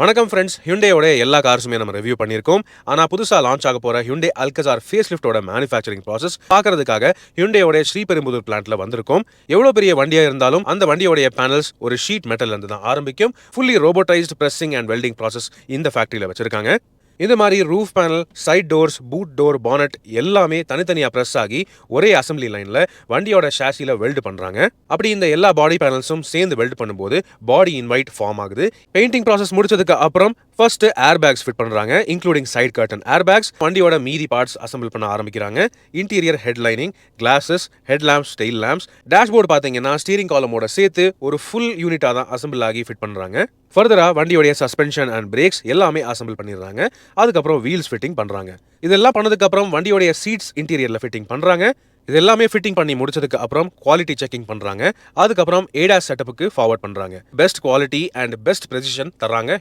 வணக்கம் ஃப்ரெண்ட்ஸ் ஹியூண்டேயோட எல்லா கார்ஸுமே நம்ம ரிவ்யூ பண்ணியிருக்கோம். ஆனால் புதுசாக லான்ச் ஆக போகிற ஹியூண்டே அல்கசார் ஃபேஸ் லிஃப்டோட மேனுஃபேக்சரிங் ப்ராசஸ் பார்க்கறதுக்காக ஹியூண்டேயோட ஸ்ரீபெரும்புதூர் பிளான்ட்ல வந்திருக்கோம். எவ்வளோ பெரிய வண்டியாக இருந்தாலும் அந்த வண்டியோடைய பேனல்ஸ் ஒரு ஷீட் மெட்டல் இருந்து தான் ஆரம்பிக்கும். Fully robotised pressing and welding process இந்த ஃபேக்ட்ரியில் வச்சிருக்காங்க. இந்த மாதிரி roof panel side doors boot door bonnet எல்லாமே தனித்தனியாக ப்ரெஸ் ஆகி ஒரே அசம்பிளி லைனில் வண்டியோட ஷாசியில் வெல்டு பண்ணுறாங்க அப்படி இந்த எல்லா பாடி பேனல்ஸும் சேர்ந்து வெல்ட் பண்ணும்போது பாடி இன்வைட் ஃபார்ம் ஆகுது. பெயிண்டிங் ப்ராசஸ் முடிச்சதுக்கு அப்புறம் ஃபர்ஸ்ட் ஏர் பேக்ஸ் ஃபிட் பண்ணுறாங்க including side curtain air bags வண்டியோட மீதி பார்ட்ஸ் அசம்பிள் பண்ண ஆரம்பிக்கிறாங்க. Interior headlining glasses head lamps tail lamps dashboard பார்த்தீங்கன்னா ஸ்டீரிங் காலமோட சேர்த்து ஒரு ஃபுல் யூனிட்டாக தான் அசம்பிள் ஆகி ஃபிட் பண்ணுறாங்க ஃபர்தரா வண்டியோடைய சஸ்பென்ஷன் அண்ட் பிரேக்ஸ் எல்லாமே அசம்பிள் பண்ணிடுறாங்க. அதுக்கப்புறம் வீல்ஸ் ஃபிட்டிங் பண்றாங்க. இதெல்லாம் பண்ணதுக்கு அப்புறம் வண்டியோடைய சீட்ஸ் இன்டீரியர்ல ஃபிட்டிங் பண்றாங்க. இது எல்லாமே ஃபிட்டிங் பண்ணி முடிச்சதுக்கு அப்புறம் குவாலிட்டி செக்கிங் பண்றாங்க. அதுக்கப்புறம் ஏடாஸ் செட்டப்புக்கு ஃபார்வர்ட் பண்றாங்க. Best quality and best precision தர்றாங்க.